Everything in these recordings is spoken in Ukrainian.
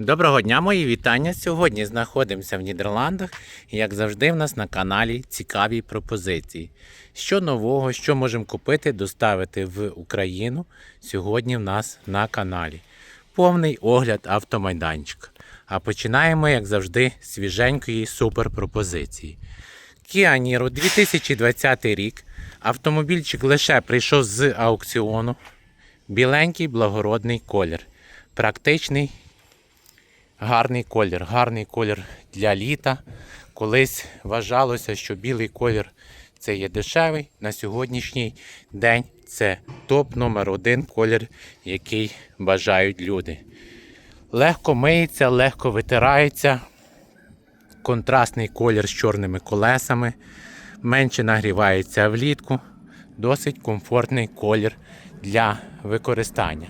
Доброго дня, мої вітання. Сьогодні знаходимося в Нідерландах. І, як завжди, в нас на каналі цікаві пропозиції. Що нового, що можемо купити, доставити в Україну сьогодні в нас на каналі. Повний огляд автомайданчика. А починаємо, як завжди, з свіженької суперпропозиції. Kia Niro 2020 рік. Автомобільчик лише прийшов з аукціону. Біленький благородний колір. Практичний Гарний колір, гарний колір для літа. Колись вважалося, що білий колір це є дешевий. На сьогоднішній день це топ номер один колір, який бажають люди. Легко миється, легко витирається. Контрастний колір з чорними колесами. Менше нагрівається влітку. Досить комфортний колір для використання.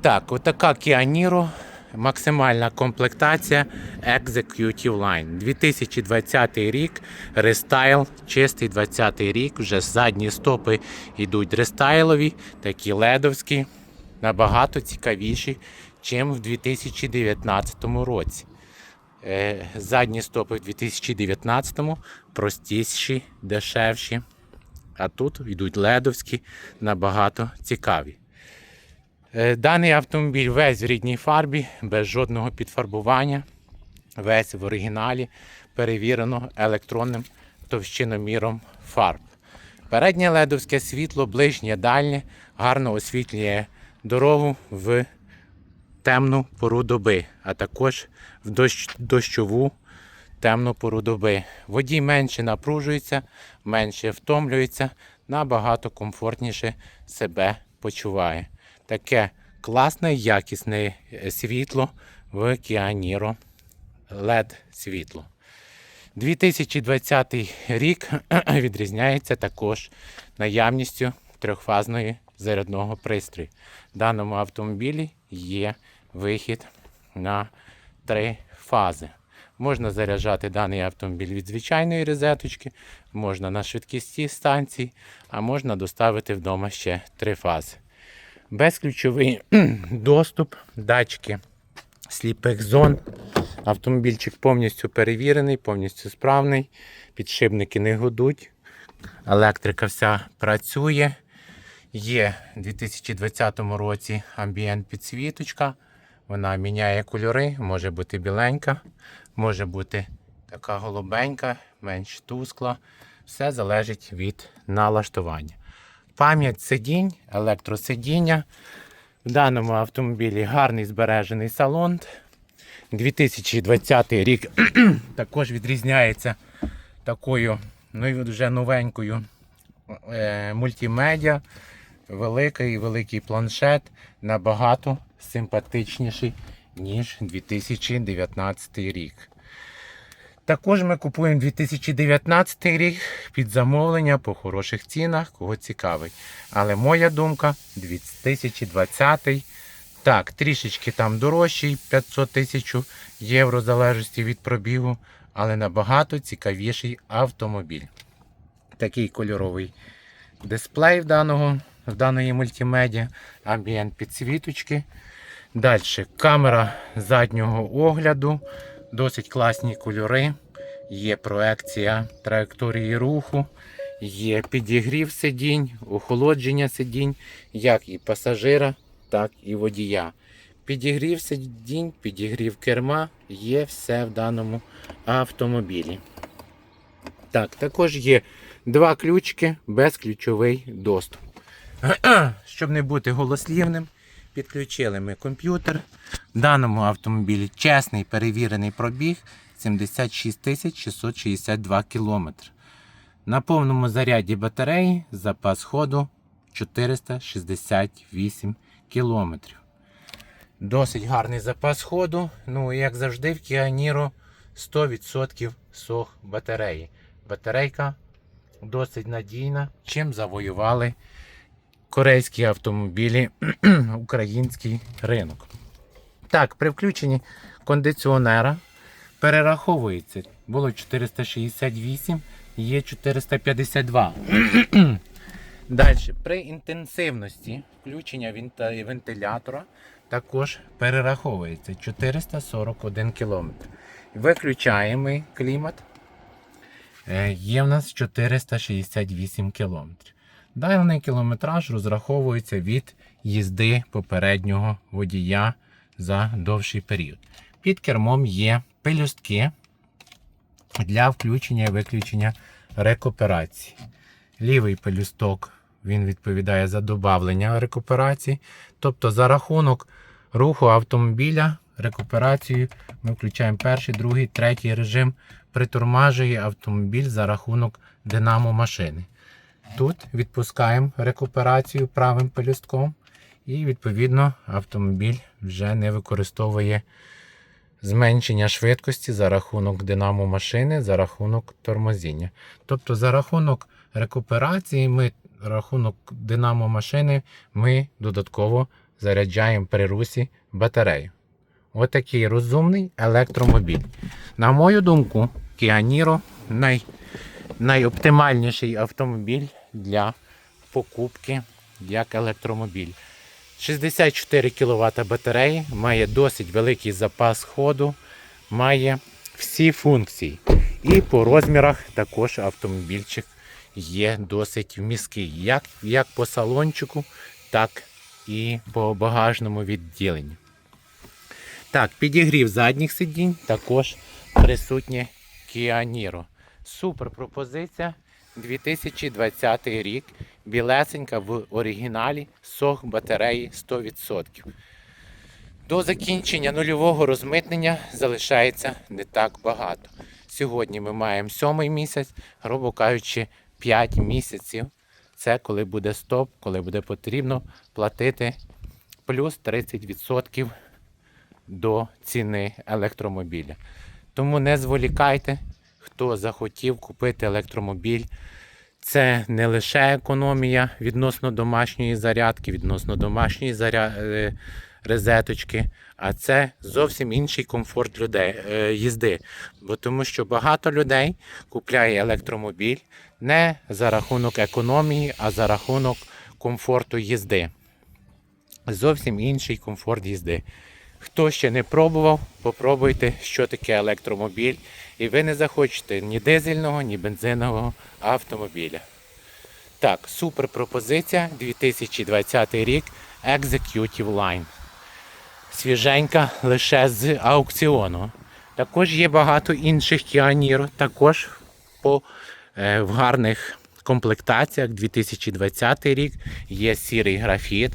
Так, отака Kia Niro. Максимальна комплектація Executive Line. 2020 рік, рестайл, чистий 20 рік. Вже задні стопи йдуть рестайлові, такі ледовські, набагато цікавіші, чим в 2019 році. Е, Задні стопи в 2019 простіші, дешевші. А тут йдуть ледовські, набагато цікаві. Е, Даний автомобіль весь в рідній фарбі, без жодного підфарбування, весь в оригіналі, перевірено електронним товщиноміром фарб. Переднє ледовське світло, ближнє, дальнє, гарно освітлює дорогу в темну пору доби, а також в дощ, дощову темну пору доби. Водій менше напружується, менше втомлюється, набагато комфортніше себе почуває. Таке класне, якісне е, світло в Niro LED світло. 2020 рік відрізняється також наявністю трьохфазної зарядного пристрою. В даному автомобілі є вихід на три фази. Можна заряджати даний автомобіль від звичайної розеточки, можна на швидкісті станції, а можна доставити вдома ще три фази. Безключовий доступ, датчики сліпих зон. Автомобільчик повністю перевірений, повністю справний. Підшипники не гудуть. Електрика вся працює. Є у 2020 році амбієнт підсвіточка. Вона міняє кольори, може бути біленька, може бути така голубенька, менш тускла. Все залежить від налаштування. Пам'ять сидінь, електросидіння. В даному автомобілі гарний збережений салон. 2020 рік також відрізняється такою ну, вже новенькою е, мультимедіа. Великий великий планшет набагато симпатичніший, ніж 2019 рік. Також ми купуємо 2019 рік під замовлення по хороших цінах, кого цікавить. Але моя думка 2020 так, трішечки там дорожчий, 500 тисяч євро, в залежності від пробігу, але набагато цікавіший автомобіль. Такий кольоровий дисплей в даного, в даної мультимедіа, амбієнт підсвіточки. Далі камера заднього огляду, досить класні кольори. Є проекція траєкторії руху, є підігрів сидінь, охолодження сидінь, як і пасажира, так і водія. Підігрів сидінь, підігрів керма, є все в даному автомобілі. Так, також є два ключики, безключовий доступ. Щоб не бути голослівним, підключили ми комп'ютер. В даному автомобілі чесний перевірений пробіг 76 662 км. На повному заряді батареї запас ходу 468 км. Досить гарний запас ходу. Ну, як завжди, в Kia Niro 100% сох батареї. Батарейка досить надійна, чим завоювали корейські автомобілі український ринок. Так, при включенні кондиціонера перераховується. Було 468, є 452. Далі, при інтенсивності включення вентилятора також перераховується 441 км. Виключаємо клімат. Е, Є в нас 468 км. Даний кілометраж розраховується від їзди попереднього водія за довший період. Під кермом є пелюстки для включення і виключення рекуперації. Лівий пелюсток він відповідає за додавлення рекуперації. Тобто за рахунок руху автомобіля рекуперацію ми включаємо перший, другий, третій режим. Притормажує автомобіль за рахунок динамо машини. Тут відпускаємо рекуперацію правим пелюстком, і відповідно автомобіль вже не використовує зменшення швидкості за рахунок динамо машини, за рахунок тормозіння. Тобто за рахунок рекуперації, ми рахунок динамо машини ми додатково заряджаємо при русі батарею. Отакий розумний електромобіль. На мою думку, Kia Niro най, найоптимальніший автомобіль для покупки як електромобіль. 64 кВт батареї, має досить великий запас ходу, має всі функції. І по розмірах також автомобільчик є досить міський, як, як по салончику, так і по багажному відділенню. Так, підігрів задніх сидінь, також присутнє Niro. Супер пропозиція. 2020 рік. Білесенька в оригіналі, сох батареї 100%. До закінчення нульового розмитнення залишається не так багато. Сьогодні ми маємо сьомий місяць, грубо кажучи, 5 місяців. Це коли буде стоп, коли буде потрібно платити плюс 30% до ціни електромобіля. Тому не зволікайте, хто захотів купити електромобіль. Це не лише економія відносно домашньої зарядки, відносно домашньої заря... е, розеточки, а це зовсім інший комфорт людей, е, їзди. Бо тому що багато людей купляє електромобіль не за рахунок економії, а за рахунок комфорту їзди. Зовсім інший комфорт їзди. Хто ще не пробував, попробуйте, що таке електромобіль, і ви не захочете ні дизельного, ні бензинового автомобіля. Так, супер пропозиція 2020 рік Executive Line. Свіженька лише з аукціону. Також є багато інших Niro, також по, е, в гарних комплектаціях 2020 рік є сірий графіт.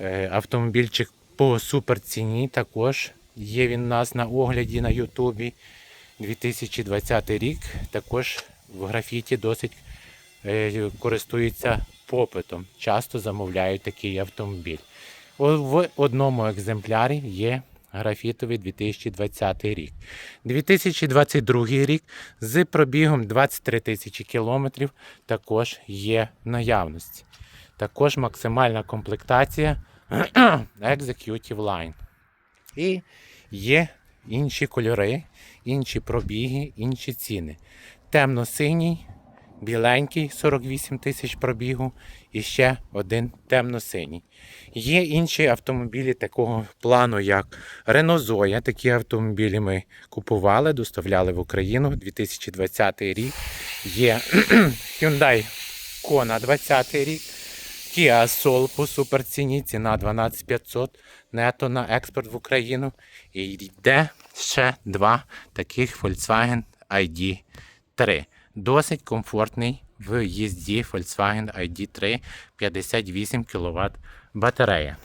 Е, автомобільчик по супер ціні також є він у нас на огляді на Ютубі. 2020 рік також в графіті досить е, користується попитом. Часто замовляють такий автомобіль. В одному екземплярі є графітовий 2020 рік. 2022 рік з пробігом 23 тисячі кілометрів також є наявності. Також максимальна комплектація Executive Line. І є інші кольори, інші пробіги, інші ціни. Темно-синій, біленький 48 тисяч пробігу і ще один темно-синій. Є інші автомобілі такого плану, як Renault Zoe. Такі автомобілі ми купували, доставляли в Україну 2020 рік. Є Hyundai Kona 20 рік. Kia по суперціні, ціна 12500 нето на експорт в Україну. І йде ще два таких Volkswagen ID3. Досить комфортний в їзді Volkswagen ID3 58 кВт батарея.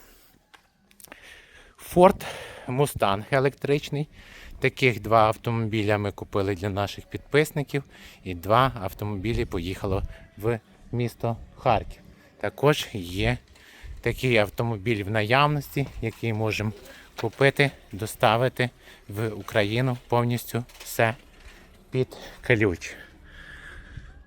Ford Mustang електричний. Таких два автомобіля ми купили для наших підписників, і два автомобілі поїхало в місто Харків. Також є такий автомобіль в наявності, який можемо купити, доставити в Україну повністю все під ключ.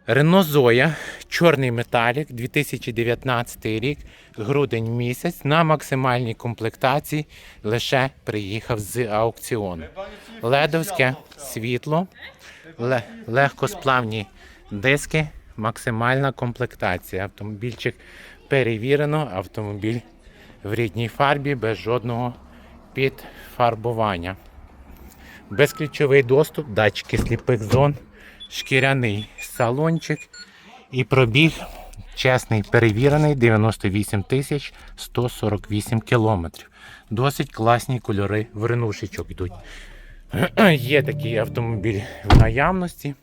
Renault Zoe, чорний металік, 2019 рік, грудень місяць на максимальній комплектації лише приїхав з аукціону. Ледовське світло, легкосплавні диски, максимальна комплектація. Автомобільчик перевірено, автомобіль в рідній фарбі без жодного підфарбування. Безключовий доступ, датчики сліпих зон, шкіряний салончик і пробіг чесний перевірений 98 тисяч 148 кілометрів. Досить класні кольори вренушечок йдуть. Є такий автомобіль в наявності.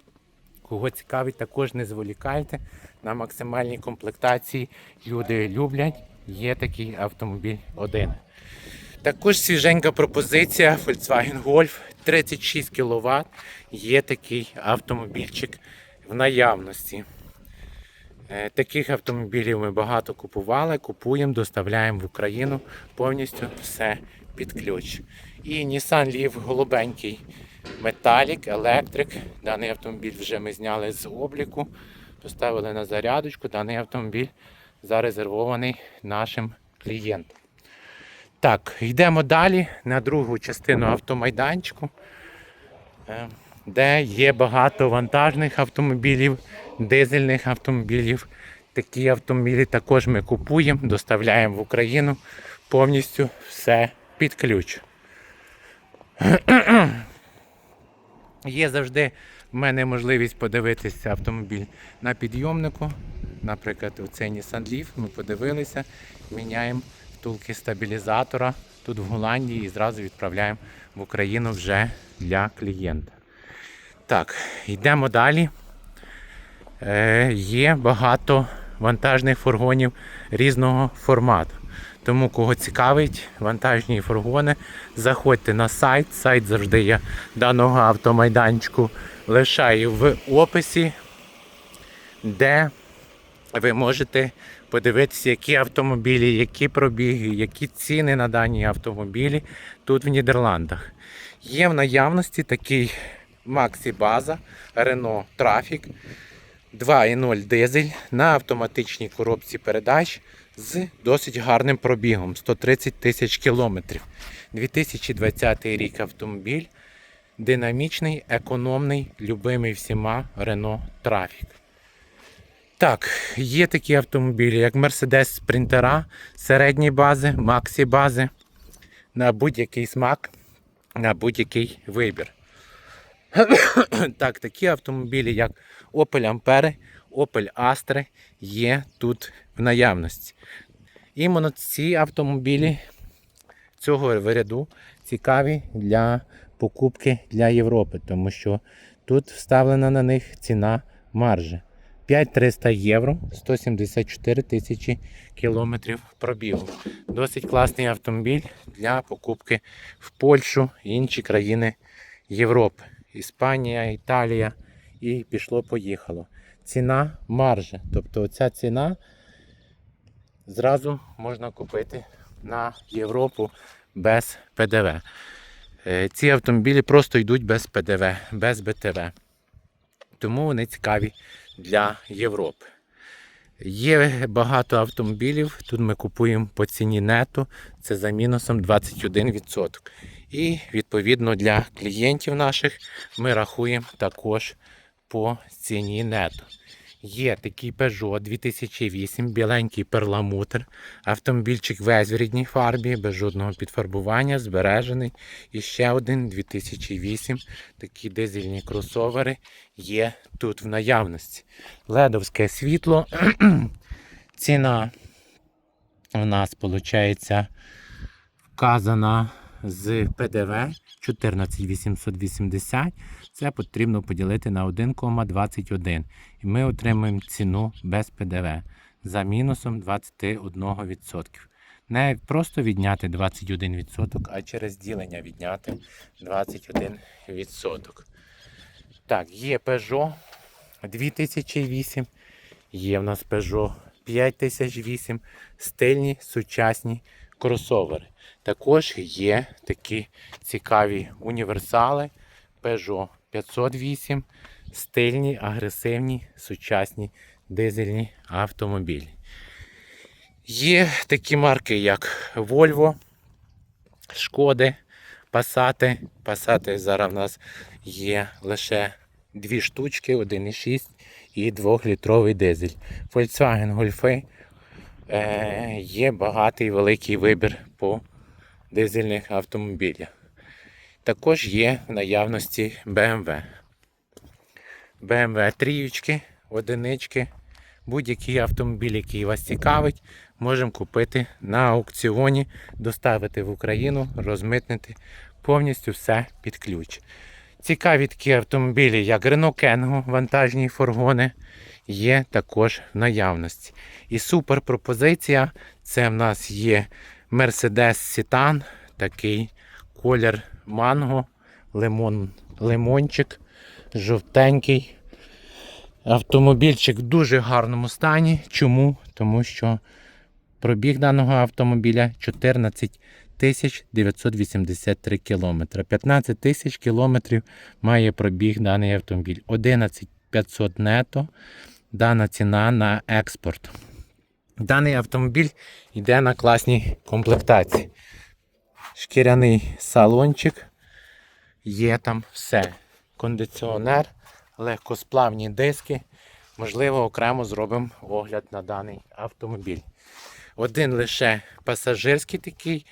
Кого цікавить, також не зволікайте. На максимальній комплектації люди люблять. Є такий автомобіль один. Також свіженька пропозиція Volkswagen Golf 36 кВт. Є такий автомобільчик в наявності. Е, Таких автомобілів ми багато купували, купуємо, доставляємо в Україну повністю все під ключ. І Nissan Leaf голубенький Metallic, електрик. Даний автомобіль вже ми зняли з обліку, поставили на зарядочку. Даний автомобіль зарезервований нашим клієнтам. Так, йдемо далі на другу частину автомайданчику, е, де є багато вантажних автомобілів, дизельних автомобілів. Такі автомобілі також ми купуємо, доставляємо в Україну повністю все під ключ. Є завжди в мене можливість подивитися автомобіль на підйомнику. Наприклад, оцей Nissan Leaf ми подивилися, міняємо втулки стабілізатора тут в Голландії і зразу відправляємо в Україну вже для клієнта. Так, йдемо далі. Е, є багато вантажних фургонів різного формату. Тому, кого цікавить вантажні фургони, заходьте на сайт. Сайт завжди є даного автомайданчику. Лишаю в описі, де ви можете подивитися, які автомобілі, які пробіги, які ціни на дані автомобілі тут в Нідерландах. Є в наявності такий Maxi База Renault Traffic 2.0 дизель на автоматичній коробці передач з досить гарним пробігом 130 тисяч кілометрів. 2020 рік автомобіль. Динамічний, економний, любимий всіма Renault Traffic. Так, є такі автомобілі, як Mercedes Sprinter середньої бази, Maxi бази, на будь-який смак, на будь-який вибір. Так, такі автомобілі, як Opel Ampere, Opel Astra є тут в наявності. Іменно ці автомобілі цього виряду цікаві для покупки для Європи, тому що тут вставлена на них ціна маржі. 5300 євро, 174 тисячі кілометрів пробігу. Досить класний автомобіль для покупки в Польщу і інші країни Європи. Іспанія, Італія і пішло-поїхало. Ціна маржа. Тобто оця ціна зразу можна купити на Європу без ПДВ. Е, Ці автомобілі просто йдуть без ПДВ, без БТВ. Тому вони цікаві для Європи. Є багато автомобілів. Тут ми купуємо по ціні нету, це за мінусом 21%. І відповідно для клієнтів наших ми рахуємо також по ціні нету. Є такий Peugeot 2008, біленький перламутр. Автомобільчик весь в рідній фарбі, без жодного підфарбування, збережений. І ще один 2008. Такі дизельні кросовери є тут в наявності. Ледовське світло. Ціна у нас виходить вказана з ПДВ 14880. Це потрібно поділити на 1,21. І ми отримаємо ціну без ПДВ за мінусом 21%. Не просто відняти 21%, а через ділення відняти 21%. Так, є Peugeot 2008, є в нас Peugeot 5008, стильні сучасні кросовери. Також є такі цікаві універсали Peugeot 508, стильні, агресивні, сучасні дизельні автомобілі. Є такі марки, як Volvo, Шкоди, Passat. Passat зараз в нас є лише дві штучки, 1,6 і 2-літровий дизель. Volkswagen Golf е, є багатий великий вибір по дизельних автомобілях. Також є в наявності BMW. BMW тріючки, одинички, будь-який автомобіль, який вас цікавить, можемо купити на аукціоні, доставити в Україну, розмитнити повністю все під ключ. Цікаві такі автомобілі, як Renault Kangoo, вантажні фургони, є також в наявності. І супер пропозиція це в нас є Mercedes Citan, такий колір манго, лимон, лимончик, жовтенький. Автомобільчик в дуже гарному стані. Чому? Тому що пробіг даного автомобіля 14 тисяч 983 кілометри. 15 тисяч кілометрів має пробіг даний автомобіль. 11 500 нето. Дана ціна на експорт. Даний автомобіль йде на класній комплектації. Шкіряний салончик. Є там все. Кондиціонер, легкосплавні диски. Можливо, окремо зробимо огляд на даний автомобіль. Один лише пасажирський такий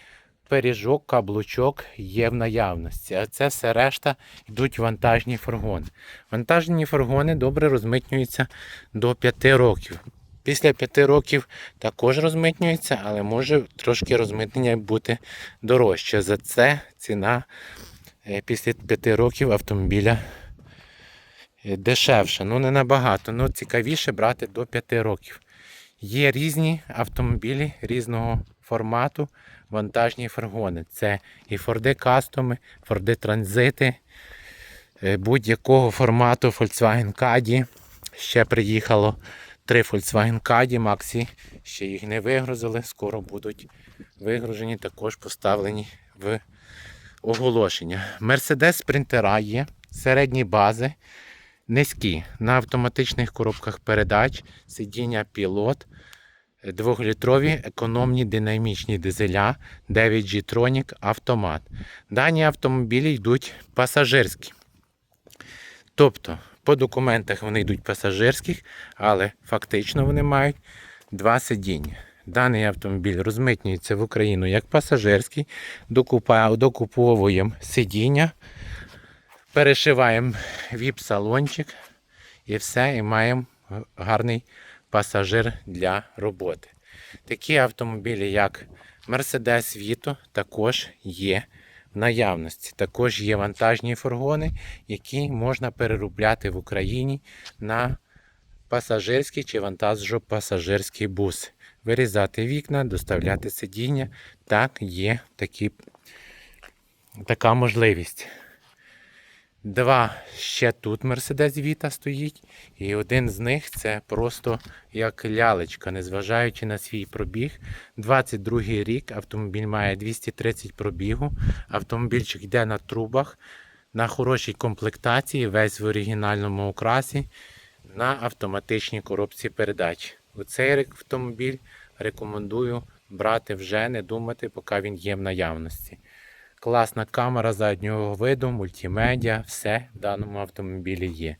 пиріжок, каблучок є в наявності. А це все решта йдуть вантажні фургони. Вантажні фургони добре розмитнюються до 5 років. Після 5 років також розмитнюється, але може трошки розмитнення бути дорожче. За це ціна е, після 5 років автомобіля е, дешевша. Ну не набагато, але цікавіше брати до 5 років. Є різні автомобілі різного формату, вантажні фургони. Це і Форди Кастоми, Форди Транзити, е, будь-якого формату Volkswagen Caddy. Ще приїхало три Volkswagen Caddy, Maxi, ще їх не вигрузили, скоро будуть вигружені, також поставлені в оголошення. Mercedes Спринтера є, середні бази, низькі на автоматичних коробках передач, сидіння пілот, двохлітрові економні динамічні дизеля, 9G Tronic автомат. Дані автомобілі йдуть пасажирські. Тобто, по документах вони йдуть пасажирських, але фактично вони мають два сидіння. Даний автомобіль розмитнюється в Україну як пасажирський, докуповуємо сидіння, перешиваємо віп-салончик і все, і маємо гарний пасажир для роботи. Такі автомобілі, як Mercedes Vito, також є наявності. Також є вантажні фургони, які можна переробляти в Україні на пасажирський чи вантажо-пасажирський бус. Вирізати вікна, доставляти сидіння. Так, є такі, така можливість. Два ще тут Mercedes Vita стоїть, і один з них це просто як лялечка, незважаючи на свій пробіг. 22 рік автомобіль має 230 пробігу. Автомобільчик йде на трубах, на хорошій комплектації, весь в оригінальному окрасі, на автоматичній коробці передач. Оцей автомобіль рекомендую брати вже, не думати, поки він є в наявності. Класна камера заднього виду, мультимедіа, все в даному автомобілі є.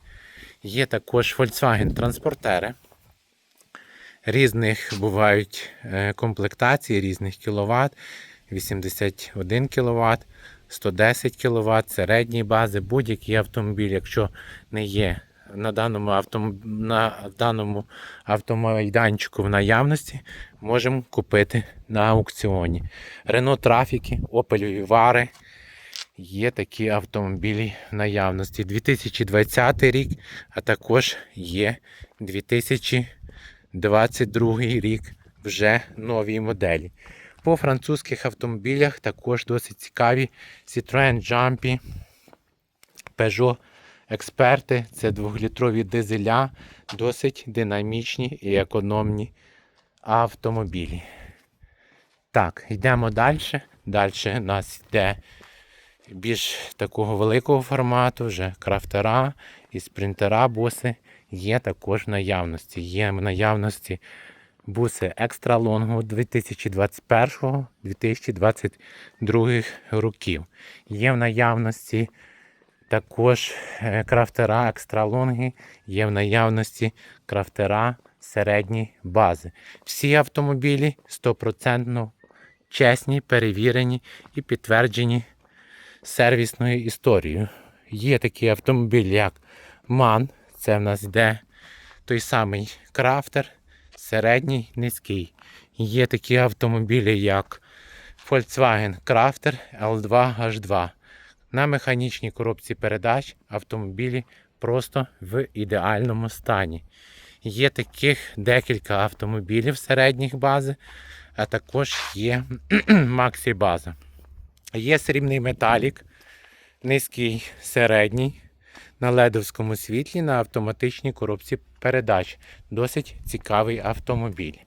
Є також Volkswagen транспортери. Різних бувають е, комплектацій, різних кіловат. 81 кВт, 110 кВт, середні бази, будь-який автомобіль, якщо не є на даному, автом... на даному автомайданчику в наявності, можемо купити на аукціоні. Renault Трафіки, Opel Vivare. Є такі автомобілі в наявності. 2020 рік, а також є 2022 рік вже нові моделі. По французьких автомобілях також досить цікаві Citroën Jumpy, Peugeot Експерти. Це двохлітрові дизеля, досить динамічні і економні автомобілі. Так, йдемо далі. Далі у нас йде більш такого великого формату, вже крафтера і спринтера буси є також в наявності. Є в наявності буси екстра лонгу 2021-2022 років. Є в наявності також е, крафтера екстра лонги, є в наявності крафтера середні бази. Всі автомобілі 100% чесні, перевірені і підтверджені сервісною історією. Є такі автомобілі, як MAN, це в нас йде той самий крафтер, середній, низький. Є такі автомобілі, як Volkswagen Crafter L2H2. На механічній коробці передач автомобілі просто в ідеальному стані. Є таких декілька автомобілів середніх бази, а також є Maxi база. Є срібний металік, низький, середній, на ледовському світлі на автоматичній коробці передач. Досить цікавий автомобіль.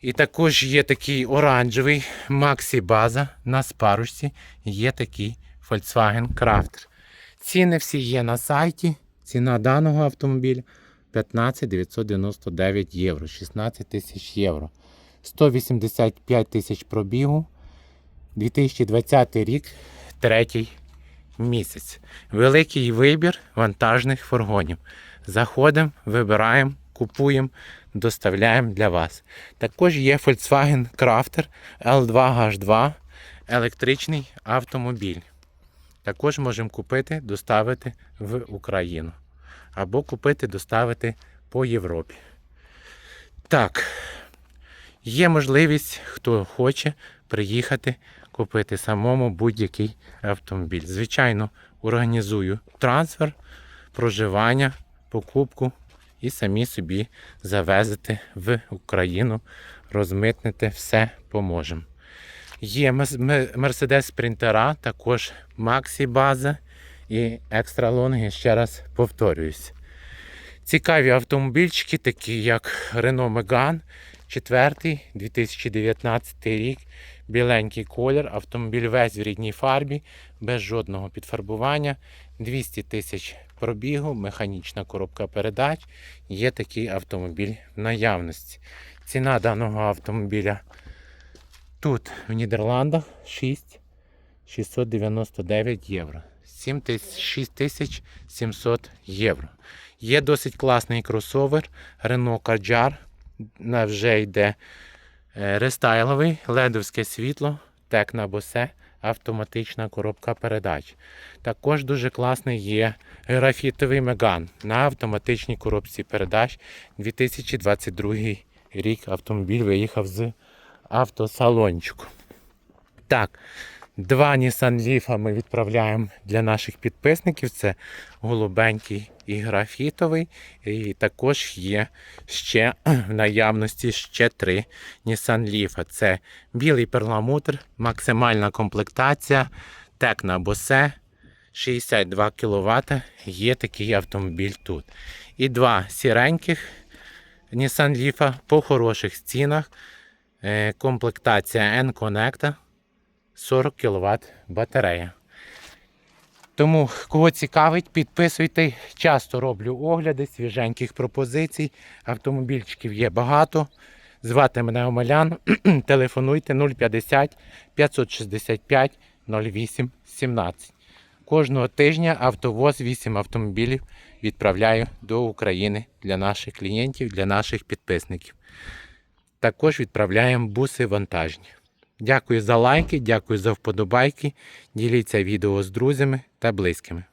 І також є такий оранжевий Maxi база на спарушці. Є такий Volkswagen Crafter. Ціни всі є на сайті. Ціна даного автомобіля 15 999 євро, 16 тисяч євро. 185 тисяч пробігу. 2020 рік, третій місяць. Великий вибір вантажних фургонів. Заходимо, вибираємо, купуємо, доставляємо для вас. Також є Volkswagen Crafter L2H2 електричний автомобіль. Також можемо купити, доставити в Україну. Або купити, доставити по Європі. Так, є можливість, хто хоче приїхати купити самому будь-який автомобіль. Звичайно, організую трансфер, проживання, покупку і самі собі завезете в Україну, розмитнете, все поможемо. Є Mercedes спринтера, також Maxi база і екстра лонги, ще раз повторююсь. Цікаві автомобільчики, такі як Renault Megane, 4 2019 рік, біленький колір, автомобіль весь в рідній фарбі, без жодного підфарбування, 200 тисяч пробігу, механічна коробка передач. Є такий автомобіль в наявності. Ціна даного автомобіля тут в Нідерландах 6 699 євро. 6700 євро. Є досить класний кросовер Renault Kadjar. На вже йде е, рестайловий, ледовське світло, Текна Босе, автоматична коробка передач. Також дуже класний є графітовий Меган на автоматичній коробці передач 2022 рік. Автомобіль виїхав з автосалончику. Так, Два Nissan Leaf ми відправляємо для наших підписників. Це голубенький і графітовий. І також є ще в наявності ще три Nissan Leaf. Це білий перламутр, максимальна комплектація, Текна Босе, 62 кВт. Є такий автомобіль тут. І два сіреньких Nissan Leaf по хороших цінах. Е, Комплектація N-Connect. 40 кВт батарея. Тому, кого цікавить, підписуйте. Часто роблю огляди свіженьких пропозицій. Автомобільчиків є багато. Звати мене Омелян. Телефонуйте 050 565 08 17. Кожного тижня автовоз 8 автомобілів відправляю до України для наших клієнтів, для наших підписників. Також відправляємо буси вантажні. Дякую за лайки, дякую за вподобайки. Діліться відео з друзями та близькими.